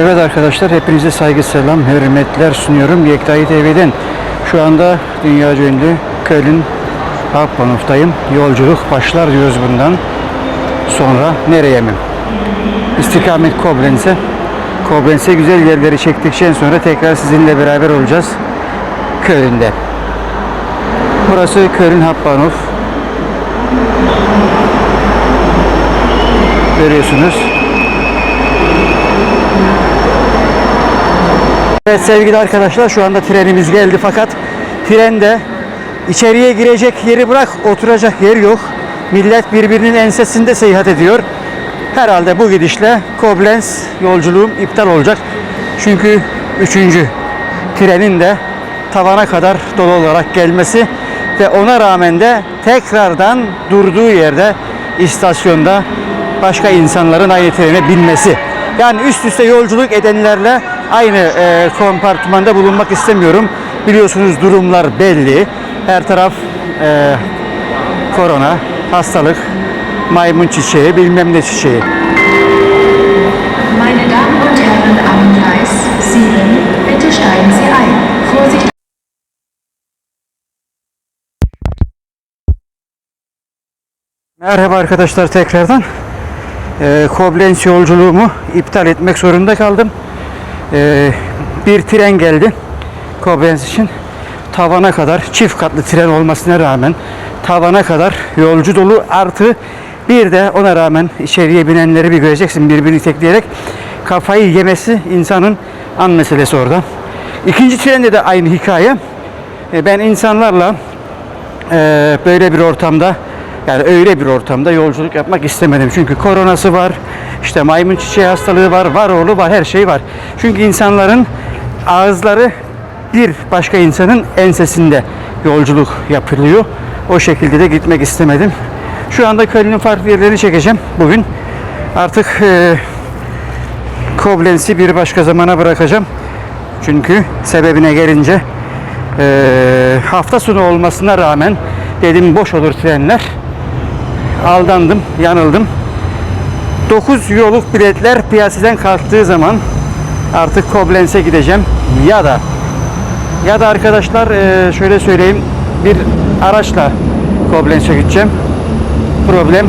Evet arkadaşlar hepinize saygı selam, hürmetler sunuyorum. Yektayı TV'den şu anda dünyaca ünlü Köln Hauptbahnhof'tayım. Yolculuk başlar diyoruz bundan. Sonra nereye mi? İstikamet Koblenz'e. Koblenz'e güzel yerleri çektikten sonra tekrar sizinle beraber olacağız. Köln'de. Burası Köln Hauptbahnhof. Görüyorsunuz. Evet sevgili arkadaşlar şu anda trenimiz geldi fakat trende içeriye girecek yeri bırak oturacak yer yok. Millet birbirinin ensesinde seyahat ediyor. Herhalde bu gidişle Koblenz yolculuğum iptal olacak. Çünkü üçüncü trenin de tavana kadar dolu olarak gelmesi ve ona rağmen de tekrardan durduğu yerde istasyonda başka insanların aynı trene binmesi. Yani üst üste yolculuk edenlerle aynı e, kompartmanda bulunmak istemiyorum. Biliyorsunuz durumlar belli. Her taraf e, korona, hastalık, maymun çiçeği, bilmem ne çiçeği. Meine Damen und Herren am Gleis 7, bitte steigen Sie ein. Vorsicht! Merhaba arkadaşlar tekrardan. Ee, Koblenz yolculuğumu iptal etmek zorunda kaldım. Ee, bir tren geldi Koblenz için. Tavana kadar çift katlı tren olmasına rağmen tavana kadar yolcu dolu artı bir de ona rağmen içeriye binenleri bir göreceksin birbirini tekleyerek kafayı yemesi insanın an meselesi orada. İkinci trende de aynı hikaye. Ee, ben insanlarla ee, böyle bir ortamda yani öyle bir ortamda yolculuk yapmak istemedim. Çünkü koronası var, işte maymun çiçeği hastalığı var, var oğlu var, her şey var. Çünkü insanların ağızları bir başka insanın ensesinde yolculuk yapılıyor. O şekilde de gitmek istemedim. Şu anda Köln'ün farklı yerlerini çekeceğim bugün. Artık e, Koblenz'i bir başka zamana bırakacağım. Çünkü sebebine gelince ee, hafta sonu olmasına rağmen dedim boş olur trenler. Aldandım, yanıldım. 9 euroluk biletler piyasadan kalktığı zaman artık Koblenz'e gideceğim ya da ya da arkadaşlar e, şöyle söyleyeyim bir araçla Koblenz'e gideceğim. Problem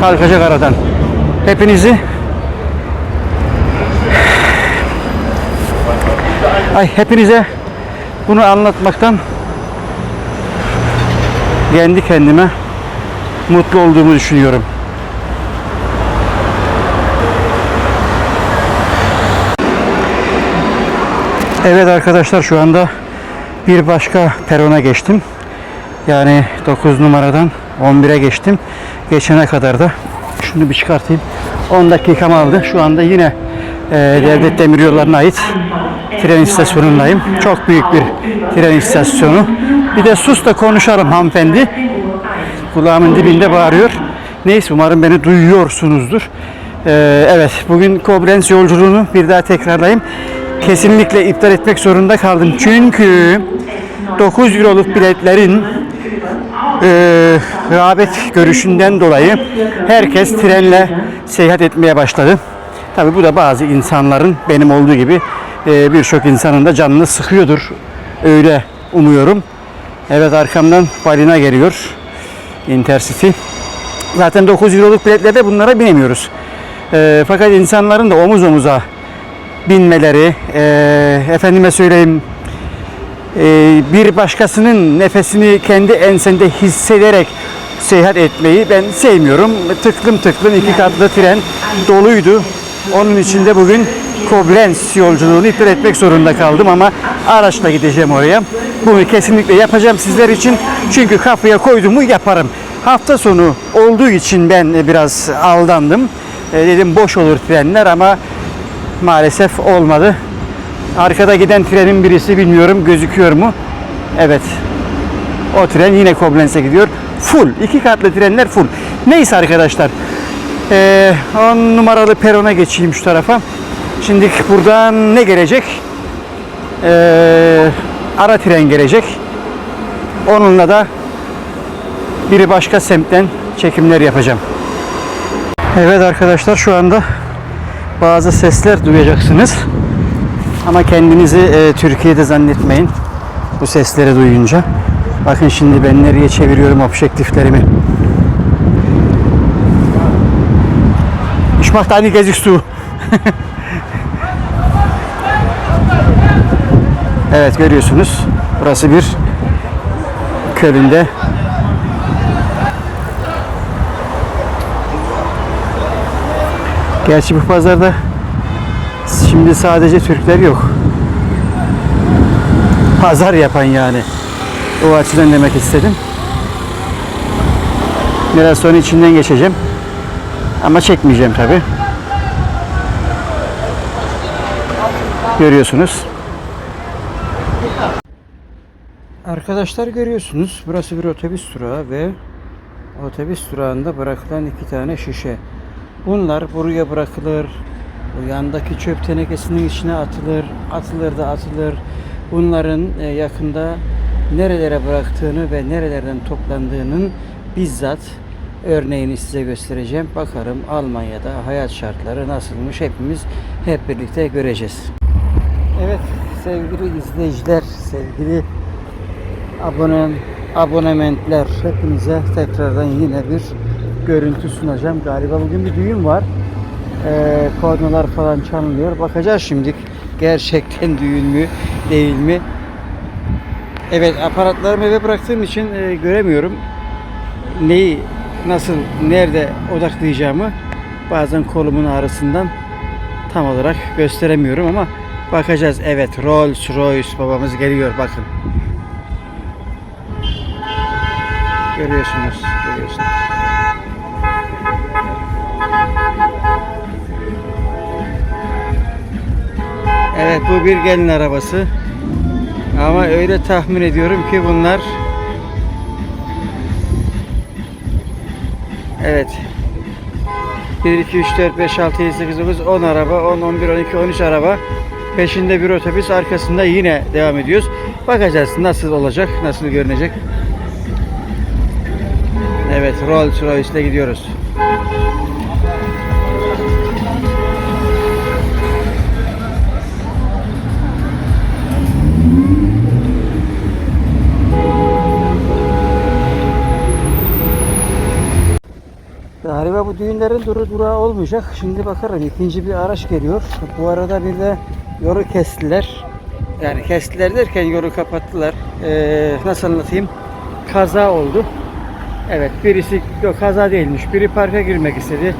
kalkacak aradan. Hepinizi Ay hepinize bunu anlatmaktan kendi kendime mutlu olduğumu düşünüyorum. Evet arkadaşlar şu anda bir başka perona geçtim. Yani 9 numaradan 11'e geçtim. Geçene kadar da şunu bir çıkartayım. 10 dakikam aldı. Şu anda yine e, devlet demiryollarına ait tren istasyonundayım. Çok büyük bir tren istasyonu. Bir de sus da konuşalım hanımefendi. Kulağımın dibinde bağırıyor. Neyse umarım beni duyuyorsunuzdur. Ee, evet bugün Koblenz yolculuğunu bir daha tekrarlayayım. Kesinlikle iptal etmek zorunda kaldım. Çünkü 9 euroluk biletlerin e, rağbet görüşünden dolayı herkes trenle seyahat etmeye başladı. Tabi bu da bazı insanların benim olduğu gibi e, birçok insanın da canını sıkıyordur. Öyle umuyorum. Evet arkamdan balina geliyor. Intercity. Zaten 9 euroluk biletlerde bunlara binemiyoruz. E, fakat insanların da omuz omuza binmeleri, e, efendime söyleyeyim e, bir başkasının nefesini kendi ensende hissederek seyahat etmeyi ben sevmiyorum. Tıklım tıklım iki katlı tren doluydu. Onun için de bugün Koblenz yolculuğunu iptal etmek zorunda kaldım ama araçla gideceğim oraya. Bunu kesinlikle yapacağım sizler için. Çünkü kafaya koyduğumu yaparım. Hafta sonu olduğu için ben biraz aldandım. E, dedim boş olur trenler ama maalesef olmadı. Arkada giden trenin birisi bilmiyorum gözüküyor mu? Evet. O tren yine Koblenz'e gidiyor. Full. iki katlı trenler full. Neyse arkadaşlar. Ee, 10 numaralı perona geçeyim şu tarafa. Şimdi buradan ne gelecek? Ara tren gelecek. Onunla da bir başka semtten çekimler yapacağım. Evet arkadaşlar şu anda bazı sesler duyacaksınız. Ama kendinizi e, Türkiye'de zannetmeyin. Bu sesleri duyunca. Bakın şimdi ben nereye çeviriyorum objektiflerimi. Ich mach da einiges du. evet görüyorsunuz. Burası bir Köln'de Gerçi bu pazarda şimdi sadece Türkler yok. Pazar yapan yani. O açıdan demek istedim. Biraz sonra içinden geçeceğim. Ama çekmeyeceğim tabi. Görüyorsunuz. Arkadaşlar görüyorsunuz. Burası bir otobüs durağı ve otobüs durağında bırakılan iki tane şişe. Bunlar buraya bırakılır. O yandaki çöp tenekesinin içine atılır. Atılır da atılır. Bunların e, yakında nerelere bıraktığını ve nerelerden toplandığının bizzat örneğini size göstereceğim. Bakarım Almanya'da hayat şartları nasılmış hepimiz hep birlikte göreceğiz. Evet sevgili izleyiciler, sevgili abone abonementler hepinize tekrardan yine bir görüntü sunacağım. Galiba bugün bir düğün var. Ee, kornalar falan çalınıyor. Bakacağız şimdi gerçekten düğün mü değil mi? Evet aparatlarımı eve bıraktığım için e, göremiyorum. Neyi nasıl nerede odaklayacağımı bazen kolumun ağrısından tam olarak gösteremiyorum ama bakacağız. Evet Rolls Royce babamız geliyor bakın. Görüyorsunuz, görüyorsunuz. Evet bu bir gelin arabası. Ama öyle tahmin ediyorum ki bunlar Evet. 1 2 3 4 5 6 7 8 9 10 araba, 10 11 12 13 araba. Peşinde bir otobüs, arkasında yine devam ediyoruz. Bakacağız nasıl olacak, nasıl görünecek. Evet, Rolls Royce'le gidiyoruz. Galiba bu düğünlerin duru durağı olmayacak. Şimdi bakarım ikinci bir araç geliyor. Bu arada bir de yolu kestiler. Yani kestiler derken yolu kapattılar. Ee, nasıl anlatayım? Kaza oldu. Evet birisi yok kaza değilmiş. Biri parka girmek istedi.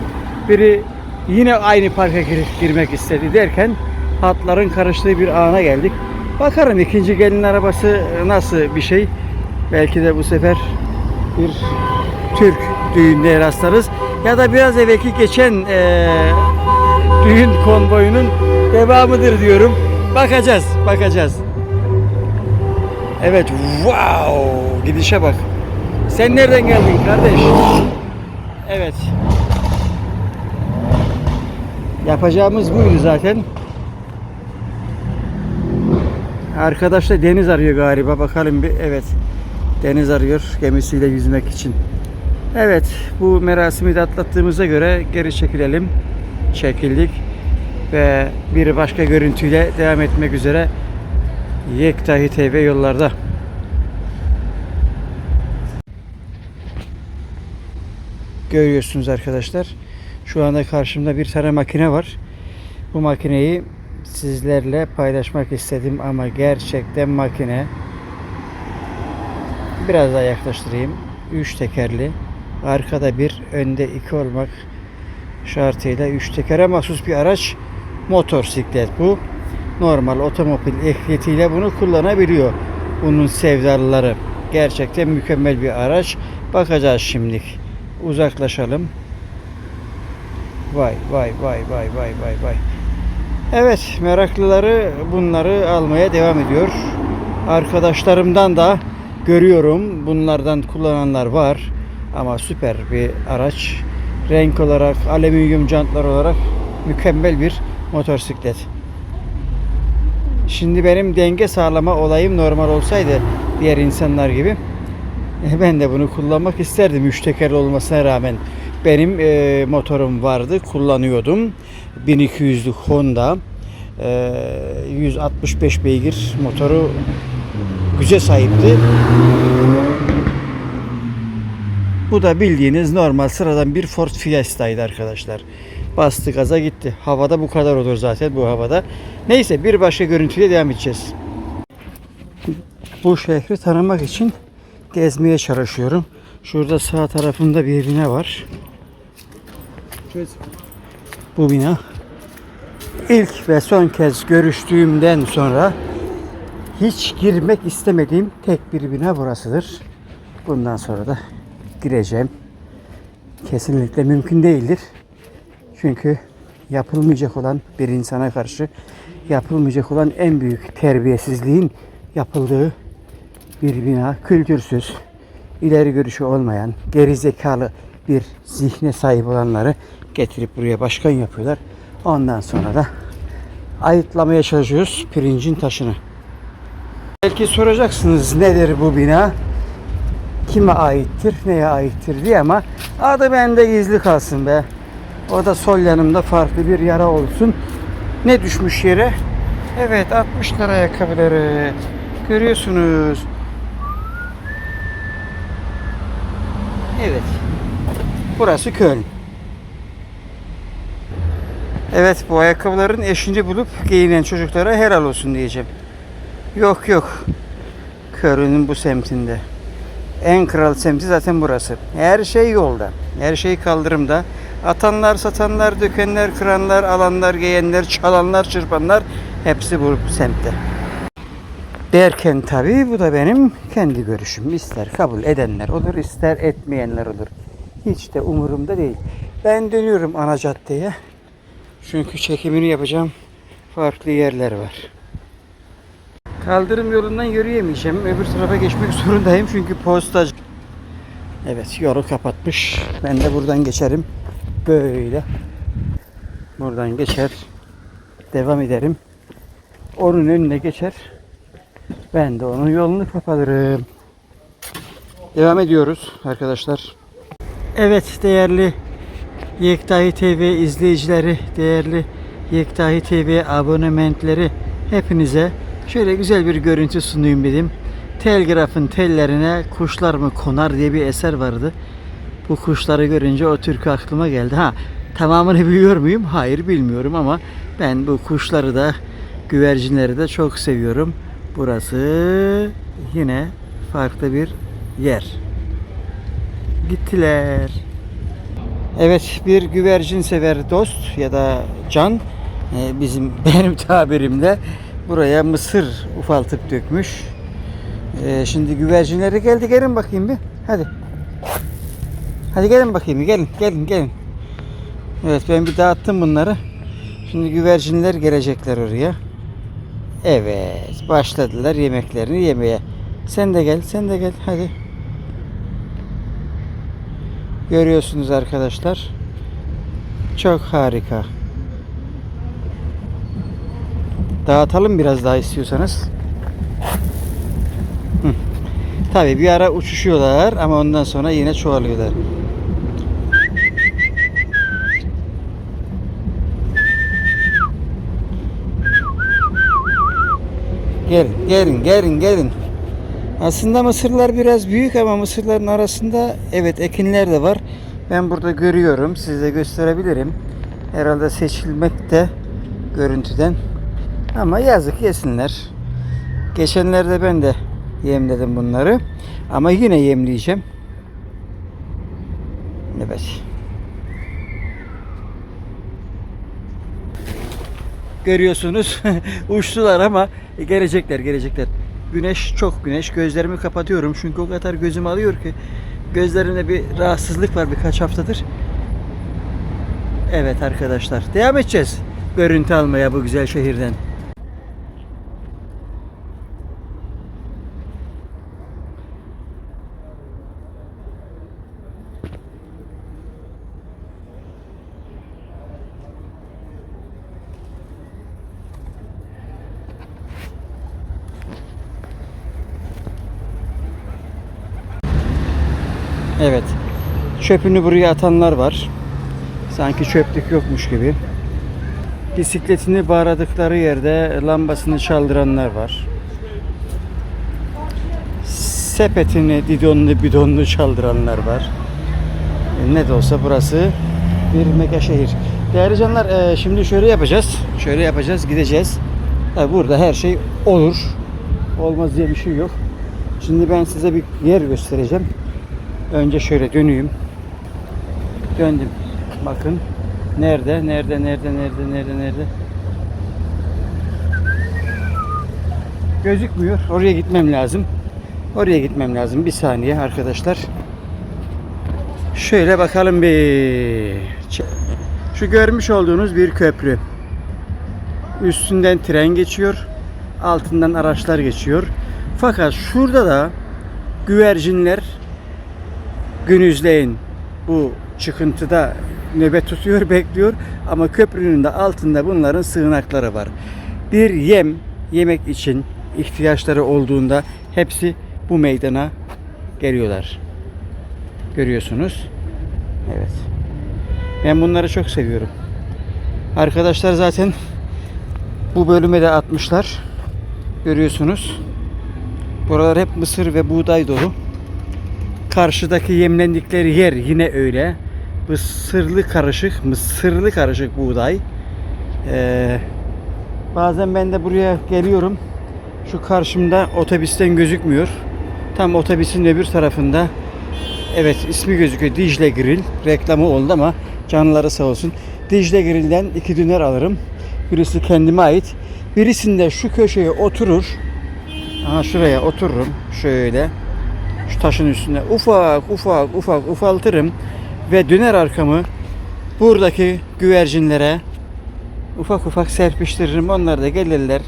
Biri yine aynı parka gir- girmek istedi derken hatların karıştığı bir ana geldik. Bakarım ikinci gelin arabası nasıl bir şey. Belki de bu sefer bir Türk düğününe rastlarız. Ya da biraz evvelki geçen eee, düğün konvoyunun devamıdır diyorum. Bakacağız, bakacağız. Evet, wow! Gidişe bak. Sen nereden geldin kardeş? Evet. Yapacağımız buydu zaten. Arkadaş da deniz arıyor galiba. Bakalım bir. Evet. Deniz arıyor gemisiyle yüzmek için. Evet. Bu merasimi de atlattığımıza göre geri çekilelim. Çekildik. Ve bir başka görüntüyle devam etmek üzere Yektahi TV yollarda. Görüyorsunuz arkadaşlar. Şu anda karşımda bir tane makine var. Bu makineyi sizlerle paylaşmak istedim ama gerçekten makine biraz daha yaklaştırayım. 3 tekerli. Arkada bir, önde iki olmak şartıyla 3 tekere mahsus bir araç. Motosiklet bu. Normal otomobil ehliyetiyle bunu kullanabiliyor. Bunun sevdalıları. Gerçekten mükemmel bir araç. Bakacağız şimdilik. Uzaklaşalım. Vay vay vay vay vay vay vay. Evet meraklıları bunları almaya devam ediyor. Arkadaşlarımdan da görüyorum bunlardan kullananlar var. Ama süper bir araç. Renk olarak, alüminyum jantlar olarak mükemmel bir motosiklet. Şimdi benim denge sağlama olayım normal olsaydı diğer insanlar gibi ben de bunu kullanmak isterdim üç tekerli olmasına rağmen. benim e, motorum vardı, kullanıyordum. 1200'lük Honda. E, 165 beygir motoru güce sahipti. Bu da bildiğiniz normal sıradan bir Ford Fiesta'ydı arkadaşlar. Bastı gaza gitti. Havada bu kadar olur zaten bu havada. Neyse bir başka görüntüye devam edeceğiz. Bu şehri tanımak için gezmeye çalışıyorum. Şurada sağ tarafında bir bina var. Bu bina ilk ve son kez görüştüğümden sonra hiç girmek istemediğim tek bir bina burasıdır. Bundan sonra da gireceğim. Kesinlikle mümkün değildir. Çünkü yapılmayacak olan bir insana karşı yapılmayacak olan en büyük terbiyesizliğin yapıldığı bir bina kültürsüz, ileri görüşü olmayan, geri zekalı bir zihne sahip olanları getirip buraya başkan yapıyorlar. Ondan sonra da ayıtlamaya çalışıyoruz pirincin taşını. Belki soracaksınız nedir bu bina? Kime aittir, neye aittir diye ama adı bende gizli kalsın be. O da sol yanımda farklı bir yara olsun. Ne düşmüş yere? Evet 60 lira ayakkabıları. Görüyorsunuz. Evet. Burası Köln. Evet bu ayakkabıların eşini bulup giyinen çocuklara helal olsun diyeceğim. Yok yok. Köln'ün bu semtinde. En kral semti zaten burası. Her şey yolda. Her şey kaldırımda. Atanlar, satanlar, dökenler, kıranlar, alanlar, giyenler, çalanlar, çırpanlar hepsi bu semtte. Derken tabii bu da benim kendi görüşüm. İster kabul edenler olur, ister etmeyenler olur. Hiç de umurumda değil. Ben dönüyorum ana caddeye. Çünkü çekimini yapacağım. Farklı yerler var. Kaldırım yolundan yürüyemeyeceğim. Öbür tarafa geçmek zorundayım çünkü postacı. Evet yolu kapatmış. Ben de buradan geçerim. Böyle. Buradan geçer. Devam ederim. Onun önüne geçer. Ben de onun yolunu kapatırım. Devam ediyoruz arkadaşlar. Evet değerli Yektahi TV izleyicileri, değerli Yektahi TV abonementleri hepinize şöyle güzel bir görüntü sunayım dedim. Telgrafın tellerine kuşlar mı konar diye bir eser vardı. Bu kuşları görünce o türkü aklıma geldi. Ha tamamını biliyor muyum? Hayır bilmiyorum ama ben bu kuşları da güvercinleri de çok seviyorum. Burası yine farklı bir yer. Gittiler. Evet bir güvercin sever dost ya da can e, bizim benim tabirimle buraya mısır ufaltıp dökmüş. E, şimdi güvercinleri geldi gelin bakayım bir. Hadi. Hadi gelin bakayım gelin gelin gelin. Evet ben bir dağıttım bunları. Şimdi güvercinler gelecekler oraya. Evet başladılar yemeklerini yemeye. Sen de gel sen de gel hadi. Görüyorsunuz arkadaşlar. Çok harika. Dağıtalım biraz daha istiyorsanız. Hı. Tabii bir ara uçuşuyorlar ama ondan sonra yine çoğalıyorlar. Gelin, gelin, gelin, gelin. Aslında mısırlar biraz büyük ama mısırların arasında evet ekinler de var. Ben burada görüyorum. Size gösterebilirim. Herhalde seçilmekte görüntüden. Ama yazık yesinler. Geçenlerde ben de yemledim bunları. Ama yine yemleyeceğim. Evet. Görüyorsunuz uçtular ama gelecekler gelecekler. Güneş çok güneş. Gözlerimi kapatıyorum çünkü o kadar gözüm alıyor ki gözlerimde bir rahatsızlık var birkaç haftadır. Evet arkadaşlar devam edeceğiz görüntü almaya bu güzel şehirden. Evet. Çöpünü buraya atanlar var. Sanki çöplük yokmuş gibi. Bisikletini bağladıkları yerde lambasını çaldıranlar var. Sepetini, didonlu, bidonlu çaldıranlar var. E, Ne de olsa burası bir mega şehir. Değerli canlar e, şimdi şöyle yapacağız. Şöyle yapacağız, gideceğiz. Tabii burada her şey olur. Olmaz diye bir şey yok. Şimdi ben size bir yer göstereceğim. Önce şöyle döneyim. Döndüm. Bakın. Nerede? Nerede? Nerede? Nerede? Nerede? Nerede? Gözükmüyor. Oraya gitmem lazım. Oraya gitmem lazım. Bir saniye arkadaşlar. Şöyle bakalım bir. Şu görmüş olduğunuz bir köprü. Üstünden tren geçiyor. Altından araçlar geçiyor. Fakat şurada da güvercinler günüzleyin bu çıkıntıda nöbet tutuyor, bekliyor ama köprünün de altında bunların sığınakları var. Bir yem yemek için ihtiyaçları olduğunda hepsi bu meydana geliyorlar. Görüyorsunuz. Evet. Ben bunları çok seviyorum. Arkadaşlar zaten bu bölüme de atmışlar. Görüyorsunuz. Buralar hep mısır ve buğday dolu. Karşıdaki yemlendikleri yer yine öyle. Mısırlı karışık, mısırlı karışık buğday. Ee, bazen ben de buraya geliyorum. Şu karşımda otobüsten gözükmüyor. Tam otobüsün öbür tarafında. Evet ismi gözüküyor. Dicle Grill. Reklamı oldu ama canları sağ olsun. Dicle Grill'den iki döner alırım. Birisi kendime ait. Birisinde şu köşeye oturur. Aha şuraya otururum. Şöyle. Taşın üstüne ufak ufak ufak ufaltırım. Ve döner arkamı buradaki güvercinlere ufak ufak serpiştiririm. Onlar da gelirler.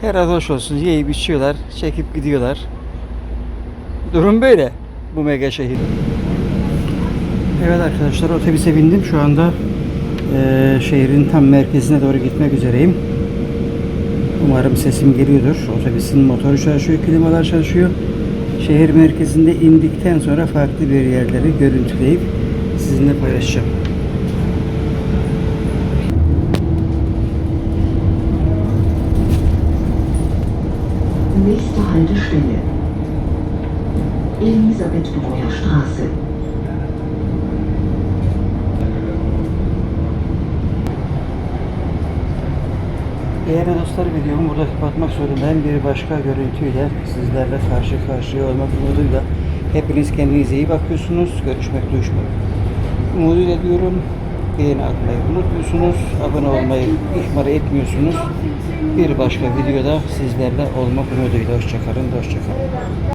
Herhalde hoş olsun. Yiyip içiyorlar. Çekip gidiyorlar. Durum böyle. Bu mega şehir. Evet arkadaşlar otobüse bindim. Şu anda eee, şehrin tam merkezine doğru gitmek üzereyim. Umarım sesim geliyordur. Otobüsün motoru çalışıyor, klimalar çalışıyor. Şehir merkezinde indikten sonra farklı bir yerleri görüntüleyip sizinle paylaşacağım. Nächste Haltestelle. Elisabeth-Breuer Straße. Değerli dostlar videomu burada kapatmak zorundayım. Bir başka görüntüyle sizlerle karşı karşıya olmak umuduyla hepiniz kendinize iyi bakıyorsunuz. Görüşmek, duyuşmak umuduyla diyorum. Beğeni atmayı unutmuyorsunuz. Abone olmayı ihmal etmiyorsunuz. Bir başka videoda sizlerle olmak umuduyla. Hoşçakalın, hoşçakalın.